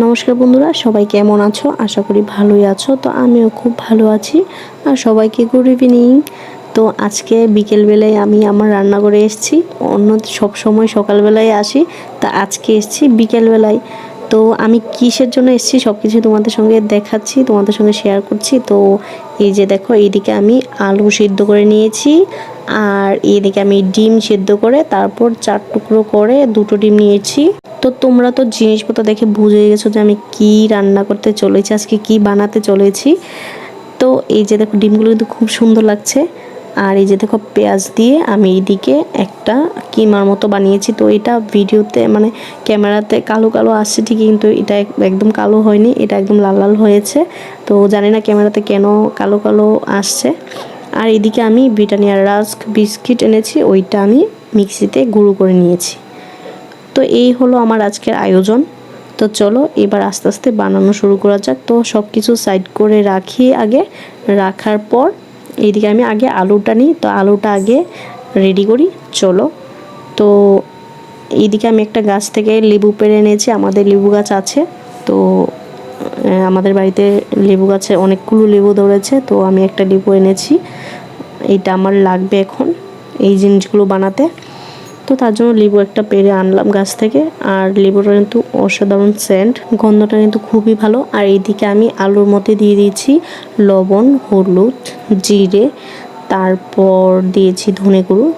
নমস্কার বন্ধুরা, সবাই কেমন আছো? আশা করি ভালোই আছো। তো আমিও খুব ভালো আছি আর সবাইকে গুড ইভিনিং তো আজকে বিকেলবেলায় আমি আমার রান্নাঘরে এসেছি। অন্য সব সময় সকালবেলায় আসি, তা আজকে এসেছি বিকেলবেলায়। তো আমি কিসের জন্য এসেছি সব কিছু তোমাদের সঙ্গে দেখাচ্ছি, তোমাদের সঙ্গে শেয়ার করছি। তো এই যে দেখো, এইদিকে আমি আলু সিদ্ধ করে নিয়েছি আর এইদিকে আমি ডিম সিদ্ধ করে তারপর চার টুকরো করে দুটো ডিম নিয়েছি। তো তোমরা তো জিনিসপত্র দেখে বুঝে গেছো যে আমি কি রান্না করতে চলেছি, আজকে কি বানাতে চলেছি। তো এই যে দেখো, ডিমগুলো কিন্তু খুব সুন্দর লাগছে। আর এই যে দেখো পেঁয়াজ দিয়ে আমি এইদিকে একটা কিমার মতো বানিয়েছি। তো এটা ভিডিওতে মানে ক্যামেরাতে কালো কালো আসছে ঠিকই, কিন্তু এটা এক- একদম কালো হয়নি, এটা একদম লাল লাল হয়েছে। তো জানি না ক্যামেরাতে কেন কালো কালো আসছে। আর এদিকে আমি ব্রিটানিয়ার রাস্ক বিস্কিট এনেছি, ওইটা আমি মিক্সিতে গুঁড়ো করে নিয়েছি। তো এই হলো আমার আজকের আয়োজন। তো চলো এবার আস্তে আস্তে বানানো শুরু করা যাক। তো সব কিছু সাইড করে রাখি আগে। রাখার পর এইদিকে আমি আগে আলুটা নিই, তো আলুটা আগে রেডি করি, চলো। তো এইদিকে আমি একটা গাছ থেকে লেবু পেরে এনেছি, আমাদের লেবু গাছ আছে। তো আমাদের বাড়িতে লেবু গাছে অনেকগুলো লেবু ধরেছে, তো আমি একটা লেবু এনেছি। এইটা আমার লাগবে এখন, এই জিনিসগুলো বানাতে। তো তার জন্য লেবু একটা পেরে আনলাম গাছ থেকে। আর লেবুটা কিন্তু অসাধারণ সেন্ট গন্ধটা কিন্তু খুবই ভালো। আর এইদিকে আমি আলুর মধ্যে দিয়ে দিয়েছি লবণ, হলুদ, জিরে, তারপর দিয়েছি ধনে গুঁড়ো।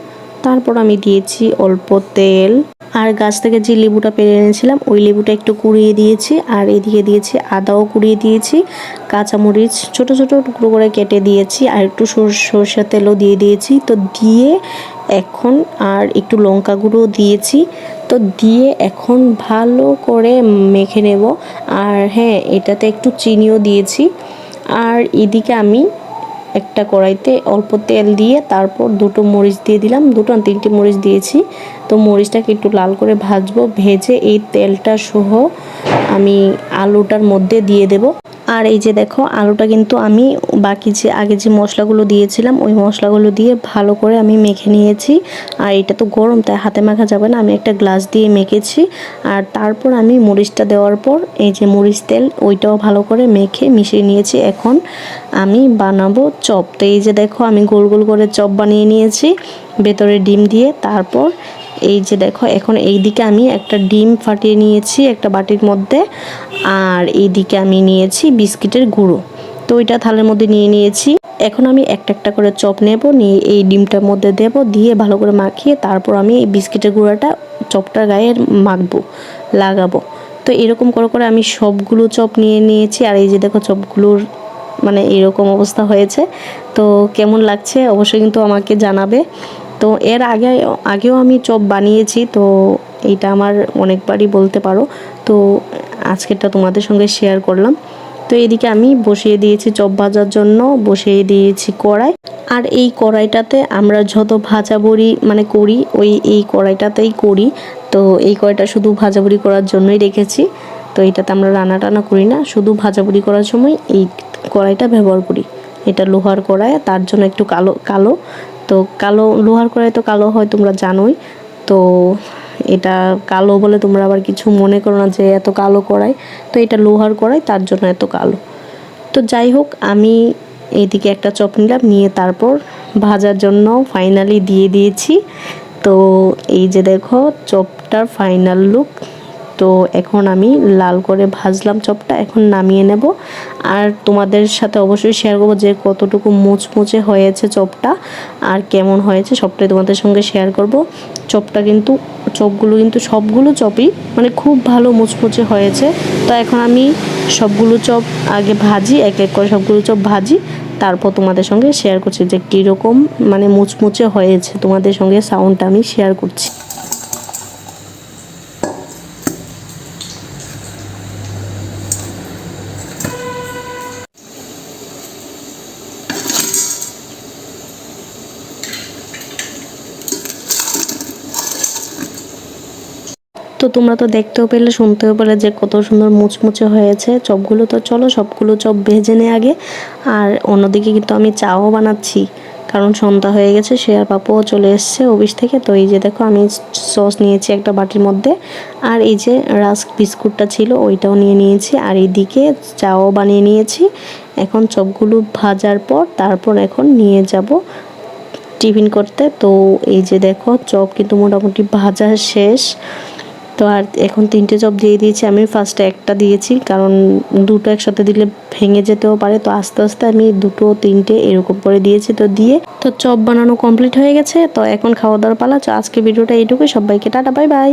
তারপর আমি দিয়েছি অল্প তেল। আর গাছ থেকে যে লেবুটা পেরে এনেছিলাম, ওই লেবুটা একটু কুড়িয়ে দিয়েছি আর এদিকে দিয়েছি আদাও কুড়িয়ে দিয়েছি, কাঁচামরিচ ছোট ছোট টুকরো করে কেটে দিয়েছি আর একটু সর- সরষের তেলও দিয়ে দিয়েছি। তো দিয়ে এখন আর একটু লঙ্কা গুঁড়ো দিয়েছি। তো দিয়ে এখন ভালো করে মেখে নেব। আর হ্যাঁ এটাতে একটু চিনিও দিয়েছি। আর এদিকে আমি একটা কড়াইতে অল্প তেল দিয়ে তারপর দুটো মরিচ দিয়ে দিলাম। দুটো না তিনটে মরিচ দিয়েছি। তো মরিচটাকে একটু লাল করে ভাজবো, ভেজে এই তেলটা সহ আমি আলুটার মধ্যে দিয়ে দেব। আর এই যে দেখো, আলুটা কিন্তু আমি বাকি যে আগে যে মশলাগুলো দিয়েছিলাম, ওই মশলাগুলো দিয়ে ভালো করে আমি মেখে নিয়েছি। আর এটা তো গরম, তাই হাতে মাখা যাবে না। আমি একটা গ্লাস দিয়ে মেখেছি। আর তারপর আমি মরিচটা দেওয়ার পর এই যে মরিচ তেল, ওইটাও ভালো করে মেখে মিশিয়ে নিয়েছি। এখন আমি বানাবো চপ। তো এই যে দেখো, আমি গোল গোল করে চপ বানিয়ে নিয়েছি। ভেতরে ডিম দিয়ে, তারপর এই যে দেখো, এখন এই দিকে আমি একটা ডিম ফাটিয়ে নিয়েছি একটা বাটির মধ্যে, আর এই দিকে আমি নিয়েছি বিস্কিটের গুঁড়ো। তো ওইটা থালের মধ্যে নিয়ে নিয়েছি। এখন আমি একটা একটা করে চপ নেব, নিয়ে এই ডিমটার মধ্যে দেব, দিয়ে ভালো করে মাখিয়ে তারপর আমি এই বিস্কিটের গুঁড়োটা চপটার গায়ে মাখবো, লাগাবো। তো এরকম করে করে আমি সবগুলো চপ নিয়ে নিয়েছি, আর এই যে দেখো চপগুলোর মানে এরকম অবস্থা হয়েছে। তো কেমন লাগছে অবশ্যই কিন্তু আমাকে জানাবে। তো এর আগে, আগেও আমি চপ বানিয়েছি, তো এইটা আমার অনেকবারই বলতে পারো। তো আজকেরটা তোমাদের সঙ্গে শেয়ার করলাম। তো এদিকে আমি বসিয়ে দিয়েছি চপ ভাজার জন্য, বসিয়ে দিয়েছি কড়াই। আর এই কড়াইটাতে আমরা যত ভাজা বড়ি মানে করি, ওই, এই কড়াইটাতেই করি। তো এই কড়াইটা শুধু ভাজাবুড়ি করার জন্যই রেখেছি। তো এটাতে আমরা রান্না টানা করি না, শুধু ভাজাবুড়ি করার সময় এই কড়াইটা ব্যবহার করি। এটা লোহার কড়াই, তার জন্য একটু কালো কালো। তো কালো, লোহার কড়াই তো কালো হয় তোমরা জানোই। তো এটা কালো বলে তোমরা আবার কিছু মনে করো না যে এত কালো কড়াই। তো এটা লোহার কড়াই, তার জন্য এত কালো। তো যাই হোক, আমি এইদিকে একটা চপ নিলাম, নিয়ে তারপর ভাজার জন্য ফাইনালি দিয়ে দিয়েছি। তো এই যে দেখো, চপটার ফাইনাল লুক তো এখন আমি লাল করে ভাজলাম চপটা, এখন নামিয়ে নেব। আর তোমাদের সাথে অবশ্যই শেয়ার করব যে কতটুকু মুচমুচে হয়েছে চপটা আর কেমন হয়েছে, সবটাই তোমাদের সঙ্গে শেয়ার করব। চপটা কিন্তু, চপগুলো কিন্তু সবগুলো চপই মানে খুব ভালো মুচমুচে হয়েছে। তো এখন আমি সবগুলো চপ আগে ভাজি, এক এক করে সবগুলো চপ ভাজি, তারপর তোমাদের সঙ্গে শেয়ার করছি যে কীরকম মানে মুচমুচে হয়েছে। তোমাদের সঙ্গে সাউন্ডটা আমি শেয়ার করছি। তো তোমরা তো দেখতেও পেলে, শুনতেও পেলে যে কত সুন্দর মুচমুচে হয়েছে। চপগুলো তো চলো, সবগুলো চপ ভেজে নে আগে। আর অন্যদিকে কিন্তু আমি চাও বানাচ্ছি, কারণ সন্ধ্যা হয়ে গেছে সে আর পাপুও চলে এসছে অফিস থেকে। তো এই যে দেখো, আমি সস নিয়েছি একটা বাটির মধ্যে। আর এই যে রাস্ক বিস্কুটটা ছিল, ওইটাও নিয়ে নিয়েছি। আর এইদিকে চাও বানিয়ে নিয়েছি। এখন চপগুলো ভাজার পর তারপর এখন নিয়ে যাব টিফিন করতে। তো এই যে দেখো, চপ কিন্তু মোটামুটি ভাজা শেষ। তো আর এখন তিনটে চপ দিয়ে দিয়েছি, আমি ফার্স্টে একটা দিয়েছি, কারণ দুটো একসাথে দিলে ভেঙে যেতেও পারে। তো আস্তে আস্তে আমি দুটো, তিনটে এরকম করে দিয়েছি তো দিয়ে, তো চপ বানানো কমপ্লিট হয়ে গেছে। তো এখন খাওয়া দাওয়ার পালা। তো আজকে ভিডিওটা এইটুকুই। সবাইকে টাটা বাই বাই